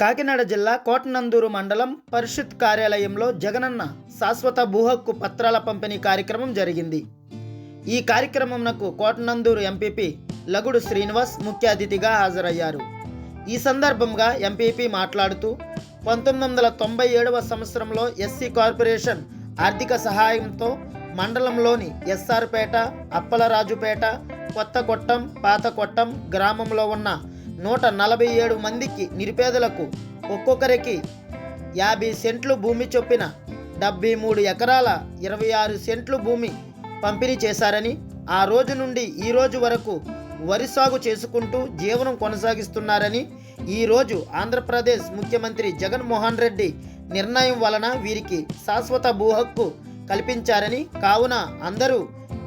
కాకినాడ జిల్లా కోటనందూరు మండలం పరిషత్ కార్యాలయంలో జగనన్న శాశ్వత భూహక్కు పత్రాల పంపిణీ కార్యక్రమం జరిగింది. ఈ కార్యక్రమంనకు కోటనందూరు ఎంపీపీ లగుడు శ్రీనివాస్ ముఖ్య అతిథిగా హాజరయ్యారు. ఈ సందర్భంగా ఎంపీపీ మాట్లాడుతూ పంతొమ్మిది వందల తొంభై ఏడవ సంవత్సరంలో ఎస్సీ కార్పొరేషన్ ఆర్థిక సహాయంతో మండలంలోని ఎస్ఆర్పేట అప్పలరాజుపేట కొత్త కొట్టం పాత కొట్టం గ్రామంలో ఉన్న నూట నలభై ఏడు మందికి నిరుపేదలకు ఒక్కొక్కరికి యాభై సెంట్లు భూమి చొప్పున డెబ్బై మూడు ఎకరాల ఇరవై ఆరు సెంట్లు భూమి పంపిణీ చేశారని ఆ రోజు నుండి ఈ రోజు వరకు వరి సాగు చేసుకుంటూ జీవనం కొనసాగిస్తున్నారని ఈ రోజు ఆంధ్రప్రదేశ్ ముఖ్యమంత్రి జగన్మోహన్ రెడ్డి నిర్ణయం వలన వీరికి శాశ్వత భూ హక్కు కల్పించారని కావున అందరూ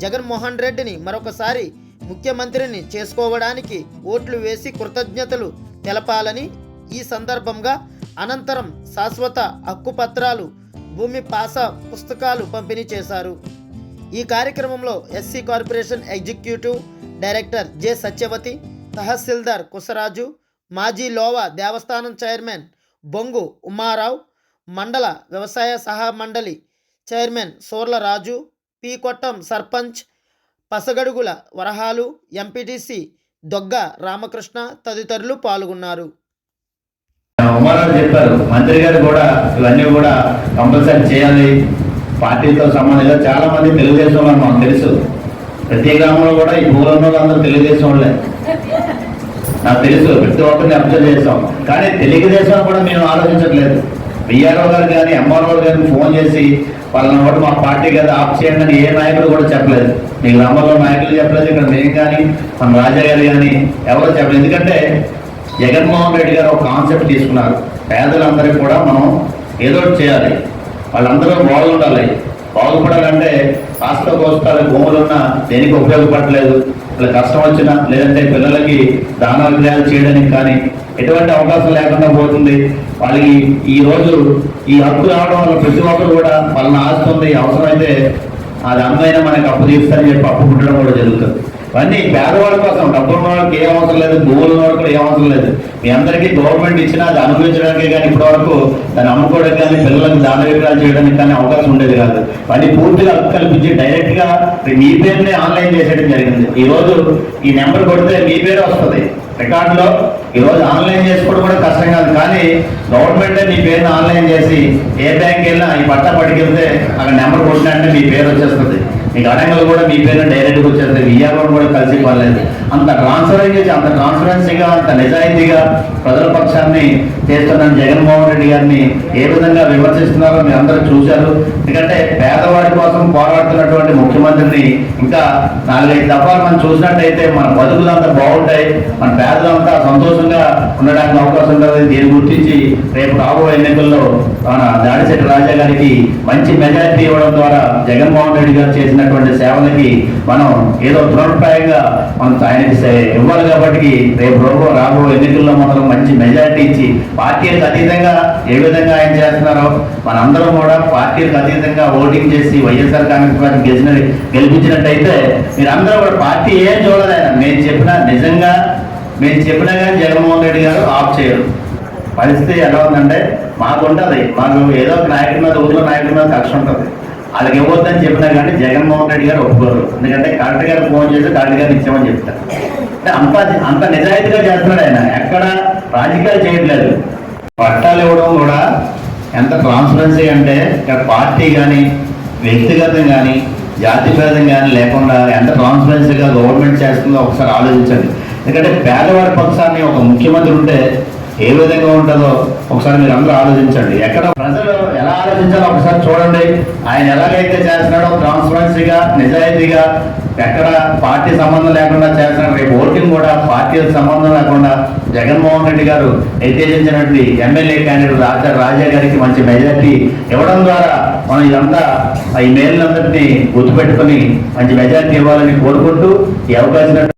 జగన్మోహన్ రెడ్డిని మరొకసారి ముఖ్యమంత్రిని చేసుకోవడానికి ఓట్లు వేసి కృతజ్ఞతలు తెలపాలని ఈ సందర్భంగా అనంతరం శాశ్వత హక్కుపత్రాలు భూమి పాస పుస్తకాలు పంపిణీ చేశారు. ఈ కార్యక్రమంలో SC corporation executive director J Satyavathi తహసీల్దార్ కుసరాజు మాజీ లోవా దేవస్థానం చైర్మన్ బొంగు ఉమారావు మండల వ్యవసాయ సహా మండలి చైర్మన్ సోర్ల రాజు పి కొట్టం సర్పంచ్ పసగడుగుల వరహాలు ఎంపీటీసీ దొగ్గ రామకృష్ణ తదితరులు పాల్గొన్నారు. ఉమారావు చెప్పారు మంత్రి గారు కూడా ఇవన్నీ కూడా కంపల్సరీ చేయాలి. పార్టీతో సంబంధం లేదు చాలా మంది తెలుగుదేశం వాళ్ళు మాకు తెలుసు. ప్రతి గ్రామంలో కూడా ఈ ఊళ్ళో అందరూ తెలుగుదేశం వాళ్ళే. నాకు తెలుసు ప్రతి ఒక్కరిని అబ్జర్వ్ చేస్తాం. కానీ తెలుగుదేశం కూడా మేము ఆలోచించట్లేదు. బీఆర్ఓ గారు కానీ ఎంఆర్ఓ గారికి ఫోన్ చేసి వాళ్ళని ఒకటి మా పార్టీ కదా ఆఫ్ చేయండి అని ఏ నాయకుడు కూడా చెప్పలేదు. మీ గ్రామంలో నాయకులు చెప్పలేదు ఇక్కడ మేము కానీ మన రాజా గారు కానీ ఎవరు చెప్పలేదు. ఎందుకంటే జగన్మోహన్ రెడ్డి గారు ఒక కాన్సెప్ట్ తీసుకున్నారు. పేదలందరికీ కూడా మనం ఏదో ఒకటి చేయాలి. వాళ్ళందరూ బాగుండాలి బాగుపడాలంటే రాష్ట్ర కోస్తాలు భూములు ఉన్నా దేనికి ఉపయోగపడలేదు ఇలా కష్టం వచ్చినా లేదంటే పిల్లలకి దాన విగ్రహాలు చేయడానికి కానీ ఎటువంటి అవకాశం లేకుండా పోతుంది. వాళ్ళకి ఈ రోజు ఈ హక్కు రావడం వల్ల ప్రతి ఒక్కరు కూడా వాళ్ళని ఆస్తుంది అవసరమైతే అది అమ్మైనా మనకి అప్పు తీస్తారని చెప్పి అప్పు పుట్టడం కూడా జరుగుతుంది. ఇవన్నీ పేదవాళ్ళ కోసం డబ్బులు ఉన్నవాళ్ళకి వాళ్ళకి అవసరం లేదు భూములు ఉన్న వాళ్ళకి ఏం అవసరం లేదు. మీ అందరికీ గవర్నమెంట్ ఇచ్చినా అది అనుభవించడానికే కానీ ఇప్పటి వరకు దాన్ని అమ్ముకోవడానికి కానీ పిల్లలకు దాన విగ్రహాలు చేయడానికి కానీ అవకాశం ఉండేది కాదు. వాటిని పూర్తిగా కల్పించి డైరెక్ట్గా మీ పేరునే ఆన్లైన్ చేసేయడం జరిగింది. ఈరోజు ఈ నెంబర్ కొడితే మీ పేరే వస్తుంది. రికార్డులో ఈరోజు ఆన్లైన్ చేసుకోవడం కూడా కష్టం కాదు. కానీ గవర్నమెంట్ మీ పేరుని ఆన్లైన్ చేసి ఏ బ్యాంక్ వెళ్ళినా ఈ పట్టా పట్టుకెళ్తే అక్కడ నెంబర్ కొట్టినట్టే మీ పేరు వచ్చేస్తుంది. మీకు అడంగల్ కూడా మీ పేరు డైరెక్ట్గా వచ్చేస్తుంది విఆర్ఓ కూడా కలిసి పర్లేదు అంత ట్రాన్స్పరెన్సీ అంత ట్రాన్స్పరెన్సీగా అంత నిజాయితీగా ప్రజల పక్షాన్ని చేస్తున్న జగన్మోహన్ రెడ్డి గారిని ఏ విధంగా విమర్శిస్తున్నారో మీరు అందరూ చూశారు. ఎందుకంటే పేదవాడి కోసం పోరాడుతున్నటువంటి ముఖ్యమంత్రిని ఇంకా నాలుగైదు దఫాలు మనం చూసినట్టయితే మన బతుకులంతా బాగుంటాయి. మన పేదలంతా సంతోషంగా ఉండడానికి అవకాశం ఉంటుంది దీన్ని గుర్తించి రేపు రాబోయే ఎన్నికల్లో మన దాడిశెట్టి రాజా గారికి మంచి మెజారిటీ ఇవ్వడం ద్వారా జగన్మోహన్ రెడ్డి గారు చేసినటువంటి సేవలకి మనం ఏదో తృణప్రాయంగా మనం ఆయనకి ఇవ్వాలి కాబట్టి రేపు రోజు రాబో ఎన్నికల్లో మనం మంచి మెజారిటీ ఇచ్చి పార్టీలకు అతీతంగా ఏ విధంగా ఆయన చేస్తున్నారో మనందరం కూడా పార్టీలకు అతీతంగా ఓటింగ్ చేసి వైఎస్ఆర్ కాంగ్రెస్ పార్టీ గెలిచిన గెలిపించినట్టయితే మీరందరూ కూడా పార్టీ ఏం చూడలేదు మేము చెప్పినా నిజంగా మేము చెప్పినా కానీ జగన్మోహన్ రెడ్డి గారు ఆఫ్ చేయరు. పరిస్థితి ఎలా ఉందంటే మాకు ఉంటుంది మాకు ఏదో ఒక నాయకుడి మీద ఊర్లో నాయకుడి మీద కక్ష ఉంటుంది. వాళ్ళకి ఇవ్వద్దని చెప్పినా కానీ జగన్మోహన్ రెడ్డి గారు ఒప్పుకోరు. ఎందుకంటే కలెక్టర్ గారు ఫోన్ చేసి కలెక్టర్ గారు ఇచ్చామని చెప్తారు. అంటే అంత అంత నిజాయితీగా చేస్తున్నాడు ఆయన. ఎక్కడ రాజకీయాలు చేయట్లేదు. పట్టాలు ఇవ్వడం కూడా ఎంత ట్రాన్స్పరెన్సీ అంటే ఇక్కడ పార్టీ కానీ వ్యక్తిగతం కానీ జాతి భేదం కానీ లేకుండా ఎంత ట్రాన్స్పరెన్సీగా గవర్నమెంట్ చేస్తుందో ఒకసారి ఆలోచించండి. ఎందుకంటే పేదవాడి పక్షాన్ని ఒక ముఖ్యమంత్రి ఉంటే ఏ విధంగా ఉంటుందో ఒకసారి మీరు అందరూ ఆలోచించండి. ఎక్కడ ప్రజలు ఎలా ఆలోచించాలో ఒకసారి చూడండి. ఆయన ఎలాగైతే చేస్తున్నాడో ట్రాన్స్పరెన్సీగా నిజాయితీగా ఎక్కడ పార్టీ సంబంధం లేకుండా చేస్తున్నాడు. రేపు ఓటింగ్ కూడా పార్టీ సంబంధం లేకుండా జగన్మోహన్ రెడ్డి గారు నిర్దేశించినటువంటి ఎమ్మెల్యే క్యాండిడేట్ రాజా రాజా గారికి మంచి మెజార్టీ ఇవ్వడం ద్వారా మనం ఇదంతా ఈ మేలందరినీ గుర్తుపెట్టుకుని మంచి మెజార్టీ ఇవ్వాలని కోరుకుంటూ ఈ అవకాశం